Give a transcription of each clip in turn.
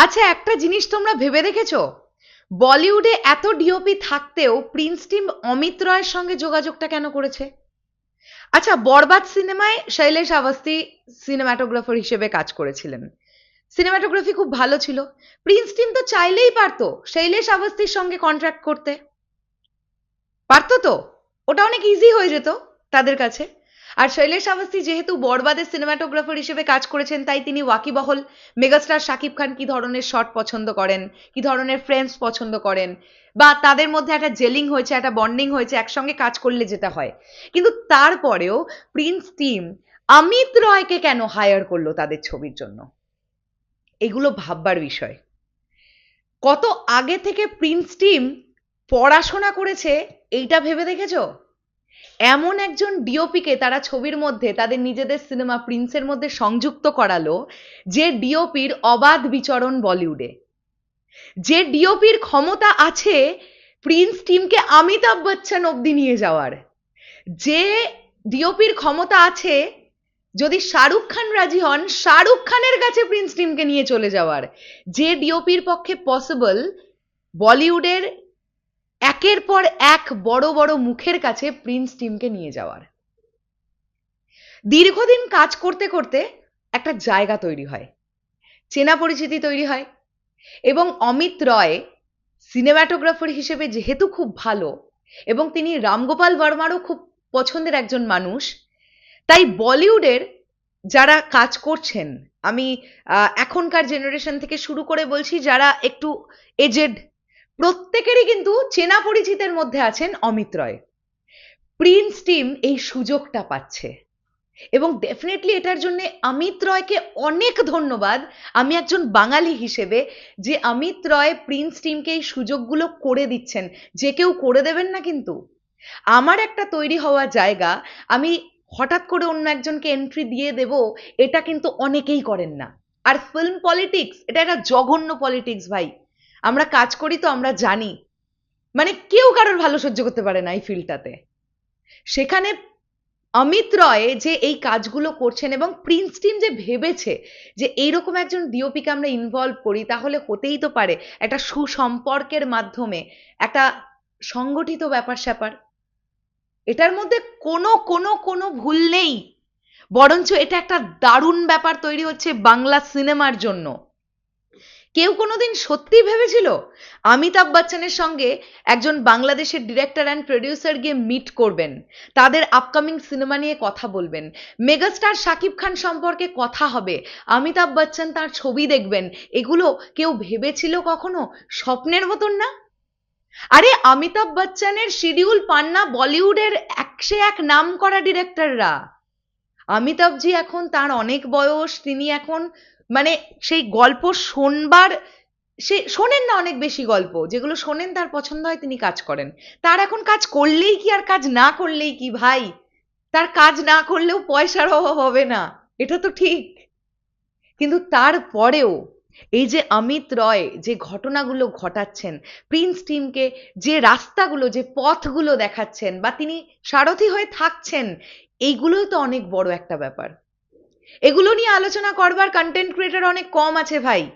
আচ্ছা একটা জিনিস তোমরা ভেবে দেখেছ? বলিউডে এত ডিওপি থাকতেও প্রিন্স টিম অমিত রয়ের সঙ্গে যোগাযোগটা কেন করেছে? আচ্ছা বরবাদ সিনেমায় শৈলেশ আভাস্তি সিনেমাটোগ্রাফার হিসেবে কাজ করেছিলেন। সিনেমাটোগ্রাফি খুব ভালো ছিল। প্রিন্স টিম তো চাইলেই পারতো শৈলেশ আভাস্তির সঙ্গে কন্ট্রাক্ট করতে। পারতো তো? ওটা অনেক ইজি হয়ে যেত তাদের কাছে। আর শৈলেশ আভাস্তি যেহেতু বরবাদের সিনেমাটোগ্রাফার হিসেবে কাজ করেছেন, তাই তিনি ওয়াকিবহল মেগাস্টার শাকিব খান কি ধরনের শট পছন্দ করেন, কি ধরনের ফ্রেমস পছন্দ করেন, বা তাদের মধ্যে একটা জেলিং হয়েছে, একটা বন্ডিং হয়েছে, একসঙ্গে কাজ করলে যেটা হয়। কিন্তু তারপরেও প্রিন্স টিম অমিত রয়কে কেন হায়ার করল তাদের ছবির জন্য? এগুলো ভাববার বিষয়। কত আগে থেকে প্রিন্স টিম পড়াশোনা করেছে, এইটা ভেবে দেখেছ? এমন একজন ডিওপিকে তারা ছবির মধ্যে, তাদের নিজেদের সিনেমা প্রিন্সের মধ্যে সংযুক্ত করালো, যে ডিওপির অবাধ বিচরণ বলিউডে। যে ডিওপির ক্ষমতা আছে প্রিন্স টিমকে অমিতাভ বচ্চন অব্দি নিয়ে যাওয়ার। যে ডিওপির ক্ষমতা আছে যদি শাহরুখ খান রাজি হন, শাহরুখ খানের কাছে প্রিন্স টিমকে নিয়ে চলে যাওয়ার। যে ডিওপির পক্ষে পসিবল বলিউডের একের পর এক বড় বড় মুখের কাছে প্রিন্স টিমকে নিয়ে যাওয়ার। দীর্ঘদিন কাজ করতে করতে একটা জায়গা তৈরি হয়, চেনা পরিচিতি তৈরি হয় এবং অমিত রয় সিনেমাটোগ্রাফার হিসেবে যেহেতু খুব ভালো এবং তিনি রামগোপাল বর্মারও খুব পছন্দের একজন মানুষ, তাই বলিউডের যারা কাজ করছেন, আমি এখনকার জেনারেশন থেকে শুরু করে বলছি যারা একটু এজেড প্রত্যেকেরই কিন্তু চেনা পরিচিতের মধ্যে আছেন অমিত রয়। প্রিন্স টিম এই সুযোগটা পাচ্ছে। এবং ডেফিনেটলি এটার জন্য অমিত রয়কে অনেক ধন্যবাদ। আমি একজন বাঙালি হিসেবে যে অমিত রয় প্রিন্স টিমকে এই সুযোগগুলো করে দিচ্ছেন। যে কেউ করে দেবেন না কিন্তু। আমার একটা তৈরি হওয়া জায়গা, আমি হঠাৎ করে অন্য একজনকে এন্ট্রি দিয়ে দেব, এটা কিন্তু অনেকেই করেন না। আর ফিল্ম পলিটিক্স এটা একটা জঘন্য পলিটিক্স ভাই। আমরা কাজ করি তো আমরা জানি। মানে কেউ কারোর ভালো সহ্য করতে পারে না এই ফিল্ডটাতে। সেখানে অমিত রয় যে এই কাজগুলো করছেন এবং প্রিন্স টিম যে ভেবেছে যে এইরকম একজন ডিওপিকে আমরা ইনভলভ করি, তাহলে হতেই তো পারে একটা সুসম্পর্কের মাধ্যমে, একটা সংগঠিত ব্যাপার স্যাপার এটার মধ্যে কোনো কোনো কোনো ভুল নেই। বরঞ্চ এটা একটা দারুণ ব্যাপার তৈরি হচ্ছে বাংলা সিনেমার জন্য। কেউ কোনোদিন সত্যি ভেবেছিল? অমিতাভ বচ্চনের সঙ্গে একজন বাংলাদেশের ডিরেক্টর অ্যান্ড প্রডিউসার গিয়ে মিট করবেন। তাদের আপকামিং সিনেমা নিয়ে কথা বলবেন। মেগাস্টার শাকিব খান সম্পর্কে কথা হবে। অমিতাভ বচ্চন তার ছবি দেখবেন। এগুলো কেউ ভেবেছিল কখনো? স্বপ্নের মতন না? আরে, অমিতাভ বচ্চনের শিডিউল পান না বলিউডের একশে এক নাম করা ডিরেক্টররা অমিতাভজি এখন তার অনেক বয়স, তিনি এখন মানে সেই গল্প শোনবার, সে শোনেন না অনেক বেশি গল্প, যেগুলো শোনেন তার পছন্দ হয় তিনি কাজ করেন। তার এখন কাজ করলেই কি আর কাজ না করলেই কি ভাই? তার কাজ না করলেও পয়সার অভাব হবে না, এটা তো ঠিক। কিন্তু তারপরেও এই যে অমিত রয় যে ঘটনাগুলো ঘটাচ্ছেন প্রিন্স টিমকে যে রাস্তাগুলো, যে পথগুলো দেখাচ্ছেন বা তিনি সারথি হয়ে থাকছেন, এইগুলোই তো অনেক বড় একটা ব্যাপার। এগুলো নিয়ে আলোচনা করবার কন্টেন্ট ক্রিয়েটার অনেক কম আছে ভাই।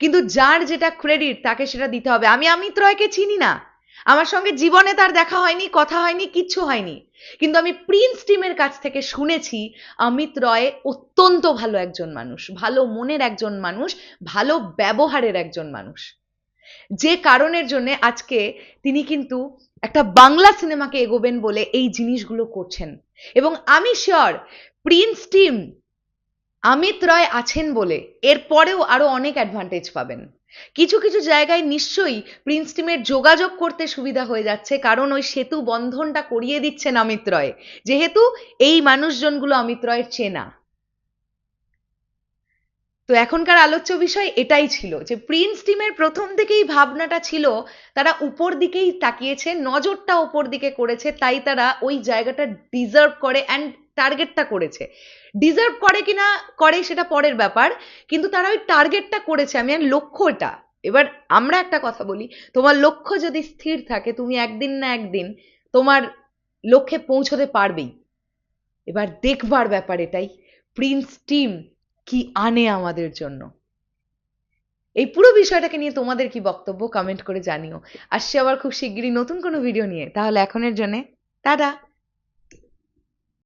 কিন্তু যার যেটা ক্রেডিট তাকে সেটা দিতে হবে। আমি অমিত রয়কে চিনি না। আমার সঙ্গে জীবনে তার দেখা হয়নি, কথা হয়নি, কিচ্ছু হয়নি। কিন্তু আমি প্রিন্স টিমের কাছ থেকে শুনেছি, অমিত রয় অত্যন্ত ভালো একজন মানুষ, ভালো মনের একজন মানুষ, ভালো ব্যবহারের একজন মানুষ। যে কারণের জন্য আজকে তিনি কিন্তু একটা বাংলা সিনেমাকে এগোবেন বলে এই জিনিসগুলো করছেন। এবং আমি sure prince team Amit Roy আছেন বলে এর পরেও আরও অনেক অ্যাডভান্টেজ পাবেন। কিছু কিছু জায়গায় নিশ্চয়ই প্রিন্স টিমের যোগাযোগ করতে সুবিধা হয়ে যাচ্ছে, কারণ ওই সেতু বন্ধনটা করিয়ে দিচ্ছেন অমিত রয় যেহেতু এই মানুষজনগুলো অমিত রয়ের চেনা তো এখনকার আলোচ্য বিষয় এটাই ছিল যে প্রিন্স টিমের প্রথম থেকেই ভাবনাটা ছিল, তারা উপর দিকেই তাকিয়েছে, নজরটা উপর দিকে করেছে, তাই তারা ওই জায়গাটা ডিজার্ভ করে অ্যান্ড টার্গেটটা করেছে। ডিজার্ভ করে কিনা, করে সেটা পরের ব্যাপার, কিন্তু তারা ওই টার্গেটটা করেছে। আমি আর লক্ষ্যটা এবার আমরা একটা কথা বলি, তোমার লক্ষ্য যদি স্থির থাকে, তুমি একদিন না একদিন তোমার লক্ষ্যে পৌঁছতে পারবেই। এবার দেখবার ব্যাপার এটাই প্রিন্স টিম কি আনে আমাদের জন্য? এই পুরো বিষয়টাকে নিয়ে তোমাদের কি বক্তব্য কমেন্ট করে জানিও। আসছে আবার খুব শিগগিরই নতুন কোনো ভিডিও নিয়ে, তাহলে এখনের জন্যে, টাটা!